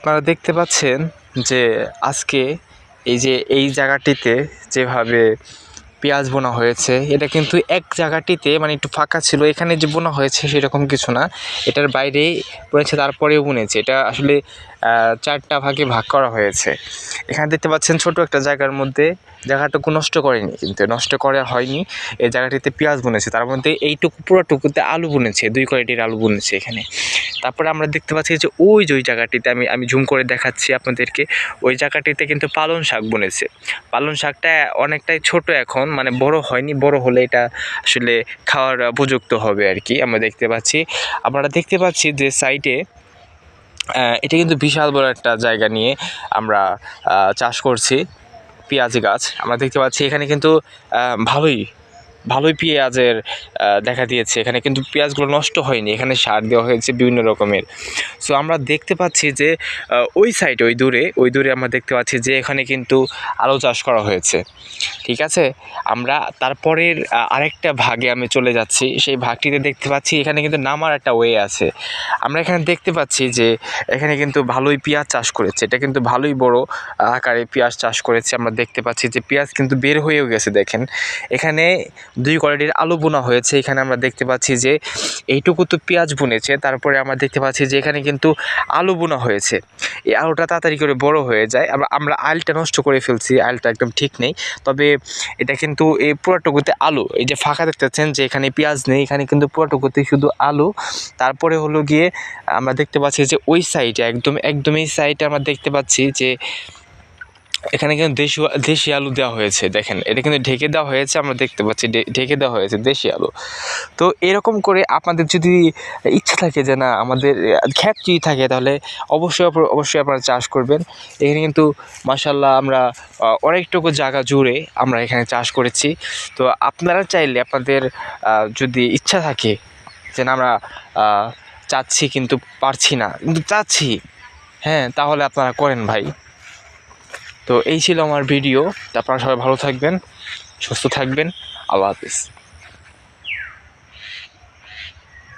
আপনারা দেখতে পাচ্ছেন যে আজকে এই যে এই জায়গাটিতে যেভাবে পেঁয়াজ বোনা হয়েছে, এটা কিন্তু এক জায়গাটিতে মানে একটু ফাঁকা ছিল, এখানে যে বোনা হয়েছে সেরকম কিছু না। এটার বাইরেই বুনেছে তারপরেও বুনেছে। এটা আসলে চারটা ভাগে ভাগ করা হয়েছে। এখানে দেখতে পাচ্ছেন ছোট একটা জায়গার মধ্যে জায়গাটুকু নষ্ট করেনি, কিন্তু নষ্ট করা হয়নি। এই জায়গাটিতে পেঁয়াজ বুনেছে, তার মধ্যে এইটুকু, পুরোটুকুতে আলু বুনেছে, দুই কোয়ালিটির আলু বুনেছে এখানে। তারপরে আমরা দেখতে পাচ্ছি যে ওই যে ওই জায়গাটিতে আমি আমি ঝুম করে দেখাচ্ছি আপনাদেরকে, ওই জায়গাটিতে কিন্তু পালং শাক বনেছে। পালং শাকটা অনেকটাই ছোট এখন মানে বড় হয়নি, বড় হলে এটা আসলে খাওয়ার উপযুক্ত হবে আর কি, আমরা দেখতে পাচ্ছি। আমরা দেখতে পাচ্ছি যে সাইডে এটা কিন্তু বিশাল বড় একটা জায়গা নিয়ে আমরা চাষ করছি, পেঁয়াজ গাছ। আমরা দেখতে পাচ্ছি এখানে কিন্তু ভালোই ভালোই পেঁয়াজের দেখা দিয়েছে। এখানে কিন্তু পেঁয়াজগুলো নষ্ট হয়নি। এখানে সার দেওয়া হয়েছে বিভিন্ন রকমের। সো আমরা দেখতে পাচ্ছি যে ওই সাইডে ওই দূরে ওই দূরে আমরা দেখতে পাচ্ছি যে, এখানে কিন্তু আলু চাষ করা হয়েছে। ঠিক আছে? আমরা তারপরের আরেকটা ভাগে আমি চলে যাচ্ছি। সেই ভাগটিতে দেখতে পাচ্ছি এখানে কিন্তু নামার একটা ওয়ে আছে। আমরা এখানে দেখতে পাচ্ছি যে, এখানে কিন্তু ভালোই পেঁয়াজ চাষ করেছে। এটা কিন্তু ভালোই বড় আকারে পেঁয়াজ চাষ করেছে। আমরা দেখতে পাচ্ছি যে, পেঁয়াজ কিন্তু বের হয়েও গেছে, দেখেন। এখানে দুই কোয়ালিটির আলু বোনা হয়েছে। এখানে আমরা দেখতে পাচ্ছি যে এইটুকু তো পেঁয়াজ বুনেছে তারপরে আমরা দেখতে পাচ্ছি যে এখানে কিন্তু আলু বোনা হয়েছে। এই আলুটা তাড়াতাড়ি করে বড় হয়ে যায়। আমরা আমরা আলটা নষ্ট করে ফেলছি আলটা একদম ঠিক নেই। তবে এটা কিন্তু এই পুরোটুকুতে আলু, এই যে ফাঁকা দেখতেছেন যে এখানে পেঁয়াজ নেই, এখানে কিন্তু পুরোটুকুতে শুধু আলু। তারপরে হলো গিয়ে আমরা দেখতে পাচ্ছি যে ওই সাইডে একদম একদম এই সাইডে আমরা দেখতে পাচ্ছি যে এখানে কিন্তু দেশি দেশি আলু দেওয়া হয়েছে, দেখেন। এটা কিন্তু ঢেকে দেওয়া হয়েছে, আমরা দেখতে পাচ্ছি ঢেকে দেওয়া হয়েছে দেশি আলু। তো এরকম করে আপনাদের যদি ইচ্ছা থাকে যে না, আমাদের, খ্যাত যদি থাকে, তাহলে অবশ্যই অবশ্যই আপনারা চাষ করবেন। এখানে কিন্তু মাসাল্লাহ আমরা অনেকটুকু জায়গা জুড়ে আমরা এখানে চাষ করেছি। তো আপনারা চাইলে আপনাদের যদি ইচ্ছা থাকে যে না, আমরা চাচ্ছি কিন্তু পারছি না। কিন্তু চাচ্ছি। হ্যাঁ তাহলে আপনারা করেন ভাই। তো এই ছিল আমার ভিডিও আপনারা সবাই ভালো থাকবেন সুস্থ থাকবেন। আল্লাহ হাফিজ।